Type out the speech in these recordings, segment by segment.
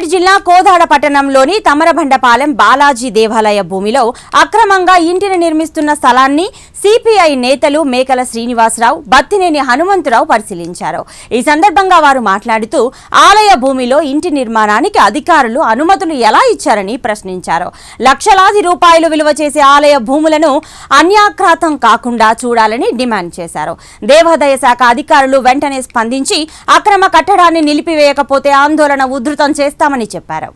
సిద్దిపేట జిల్లా కోదాడ పట్టణంలోని తమరబండపాలెం బాలాజీ దేవాలయ భూమిలో అక్రమంగా ఇంటిని నిర్మిస్తున్న స్థలాన్ని సిపిఐ నేతలు మేకల శ్రీనివాసరావు బత్తినేని హనుమంతరావు పరిశీలించారు. ఈ సందర్భంగా వారు మాట్లాడుతూ ఆలయ భూమిలో ఇంటి నిర్మాణానికి అధికారులు అనుమతులు ఎలా ఇచ్చారని ప్రశ్నించారు. లక్షలాది రూపాయలు విలువ చేసే ఆలయ భూములను అన్యాక్రాతం కాకుండా చూడాలని డిమాండ్ చేశారు. దేవాదాయ శాఖ అధికారులు వెంటనే స్పందించి అక్రమ కట్టడాన్ని నిలిపివేయకపోతే ఆందోళన ఉధృతం చేస్తామని చెప్పారు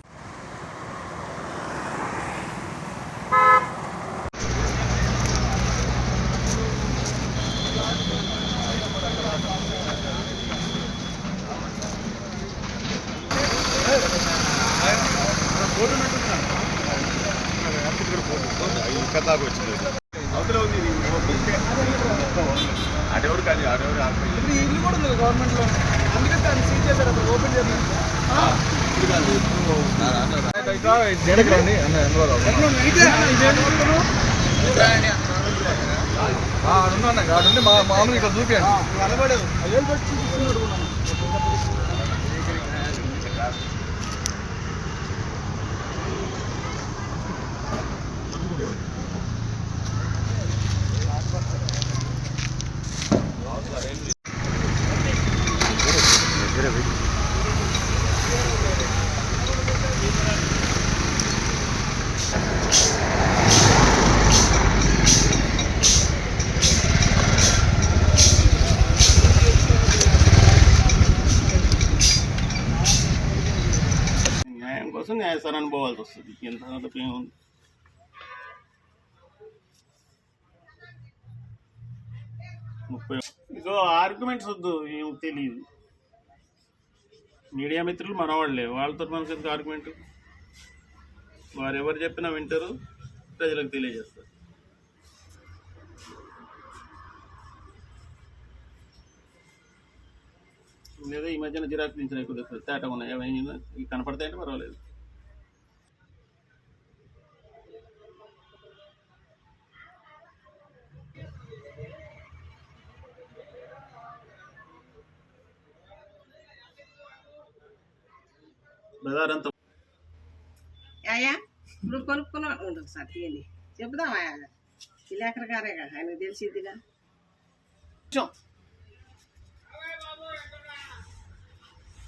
అటెవరు కాదు అటెవరు ఆగిపోయి ఇల్లు కూడా ఉంది గవర్నమెంట్లో అందుకే దాన్ని సీజ్ చేశారు అప్పుడు ఓపెన్ చేయాలి జడకి మా మామూలు ఇక్కడ చూపించండి కనబడేది న్యాయం కోసం న్యాయస్థానాన్ని పోవాల్సి వస్తుంది. ఎంత తప్ప ఏముంది? ముప్పై ఇగో ఆర్గ్యుమెంట్స్ వద్దు ఏం తెలియదు మీడియా మిత్రులు మనవాళ్ళే వాళ్ళతో మనకి ఎందుకు ఆర్గ్యుమెంట్? వారు ఎవరు చెప్పినా వింటారు ప్రజలకు తెలియజేస్తారు. లేదా ఈ మధ్యన జిరాక్స్ నుంచి కొద్దిగా తేటగా ఉన్నాయి. ఇవి కనపడతాయంటే పర్వాలేదు. బజార్ అంతా అయ్యా ఇప్పుడు కొనుక్కున్నా ఉండదు సార్ తీయండి. చెప్దామా విలేకరు గారే కదా ఆయనకు తెలిసిద్దిగా.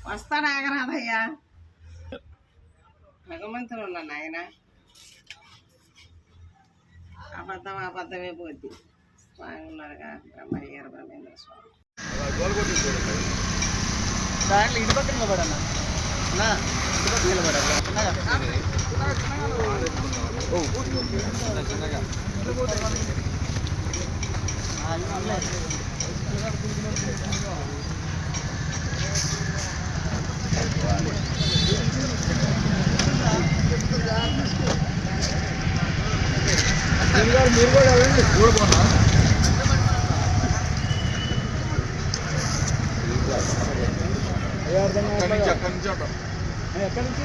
వస్తాడు ఆగరాదయ్యా? భగవంతుడు నాయన. అబద్ధం అబద్ధమే పోద్ది. స్వామి ఉన్నారుగా బ్రహ్మయ్యారు బ్రహ్మేంద్ర స్వామి. దాంట్లో ఇంటి పక్కన నిలబడన్నా. ఇంటి పక్కన నిలబడాలి మీరు కూడా వెళ్ళండి చూడబోనా అక్కడి నుంచి అక్కడి నుంచి ఎక్కడి నుంచి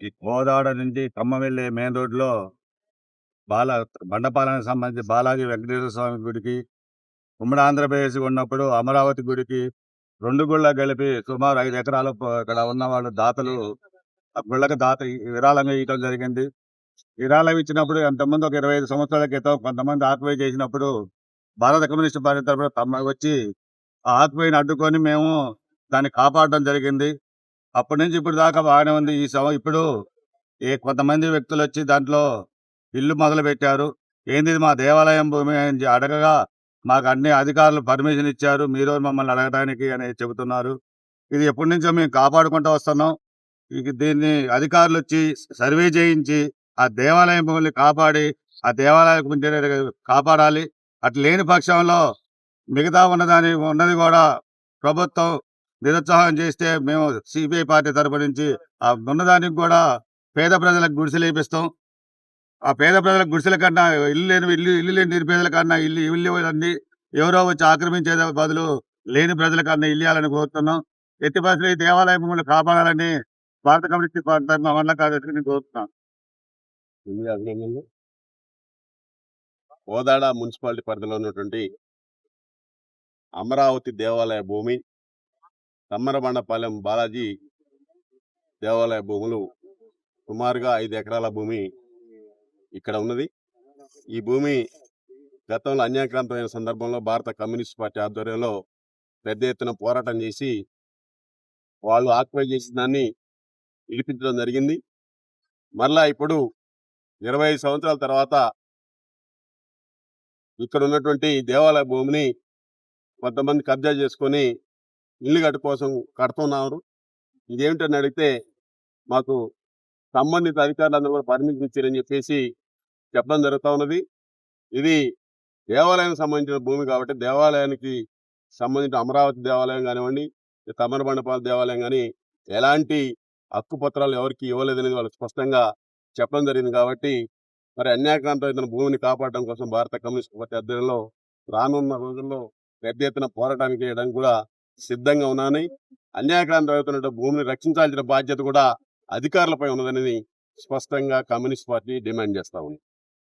ఈ కోదాడ నుంచి ఖమ్మం వెళ్ళే మెయిన్ రోడ్లో బాల బండపాలనకు సంబంధించి బాలాజీ వెంకటేశ్వర స్వామి గుడికి ఉమ్మడి ఆంధ్రప్రదేశ్ ఉన్నప్పుడు అమరావతి గుడికి రెండు గుళ్ళ కలిపి సుమారు ఐదు ఎకరాలు ఇక్కడ ఉన్న వాళ్ళు దాతలు ఆ గుళ్ళకి దాత విరాళంగా ఇవ్వడం జరిగింది. విరాళం ఇచ్చినప్పుడు ఎంతమంది ఒక ఇరవై ఐదు సంవత్సరాల క్రితం కొంతమంది ఆక్యుపై చేసినప్పుడు భారత కమ్యూనిస్ట్ పార్టీ తరఫున తమ వచ్చి ఆ ఆక్యుపైని అడ్డుకొని మేము దాన్ని కాపాడడం జరిగింది. అప్పటి నుంచి ఇప్పుడు దాకా బాగానే ఉంది. ఈ సంవ ఇప్పుడు ఏ కొంతమంది వ్యక్తులు వచ్చి దాంట్లో ఇల్లు మొదలుపెట్టారు. ఏంది మా దేవాలయం భూమి అని అడగగా మాకు అన్ని అధికారులు పర్మిషన్ ఇచ్చారు. మీరు మమ్మల్ని అడగడానికి అని చెబుతున్నారు. ఇది ఎప్పటి నుంచో మేము కాపాడుకుంటూ వస్తున్నాం. ఇక దీన్ని అధికారులు వచ్చి సర్వే చేయించి ఆ దేవాలయం భూమిని కాపాడి ఆ దేవాలయం గురించి కాపాడాలి. అట్లా లేని పక్షంలో మిగతా ఉన్నదాని ఉన్నది కూడా ప్రభుత్వం నిరుత్సాహం చేస్తే మేము సిపిఐ పార్టీ తరపు నుంచి ఆ ఉన్నదానికి కూడా పేద ప్రజలకు గుడిసెలు వేపిస్తాం. ఆ పేద ప్రజలకు గుడిసెల కన్నా ఇల్లు లేని ఇల్లు ఇల్లు లేని నిరుపేదల కన్నా ఇల్లు ఇల్లు అన్ని ఎవరో వచ్చి ఆక్రమించే బదులు లేని ప్రజల కన్నా ఇల్లు ఇవ్వాలని కోరుతున్నాం. ఎట్టి పరిస్థితుల్లో ఈ దేవాలయం మిమ్మల్ని కాపాడాలని భారత కమ్యూనిస్ట్ పార్టీ మండల కార్యదర్శిని కోరుతున్నాం కోదాడ మున్సిపాలిటీ పరిధిలో ఉన్నటువంటి అమరావతి దేవాలయ భూమి తమ్మరబండపాలెం బాలాజీ దేవాలయ భూములు సుమారుగా ఐదు ఎకరాల భూమి ఇక్కడ ఉన్నది. ఈ భూమి గతంలో అన్యాక్రాంతమైన సందర్భంలో భారత కమ్యూనిస్ట్ పార్టీ ఆధ్వర్యంలో పెద్ద ఎత్తున పోరాటం చేసి వాళ్ళు ఆక్యుపై చేసిన దాన్ని విడిపించడం జరిగింది. మరలా ఇప్పుడు ఇరవై ఐదు సంవత్సరాల తర్వాత ఇక్కడ ఉన్నటువంటి దేవాలయ భూమిని కొంతమంది కబ్జా చేసుకొని ఇల్లు కట్టు కోసం కడుతున్నారు. ఇదేమిటని అడిగితే మాకు సంబంధిత అధికారులందరూ కూడా పర్మిషన్ ఇచ్చారని చెప్పేసి చెప్పడం జరుగుతూ ఉన్నది. ఇది దేవాలయానికి సంబంధించిన భూమి కాబట్టి దేవాలయానికి సంబంధించిన అమరావతి దేవాలయం కానివ్వండి తమరబండపాల దేవాలయం కానీ ఎలాంటి హక్కుపత్రాలు ఎవరికి ఇవ్వలేదని వాళ్ళు స్పష్టంగా చెప్పడం జరిగింది కాబట్టి మరి అన్యాయకాంతమైన భూమిని కాపాడడం కోసం భారత కమ్యూనిస్ట్ పార్టీ ఆధ్వర్యంలో రానున్న రోజుల్లో పెద్ద ఎత్తున పోరాటానికి చేయడానికి కూడా సిద్ధంగా ఉన్నానని అన్యాయకాంతమైన భూమిని రక్షించాల్సిన బాధ్యత కూడా అధికారులపై ఉన్నదని స్పష్టంగా కమ్యూనిస్ట్ పార్టీ డిమాండ్ చేస్తా ఉంది.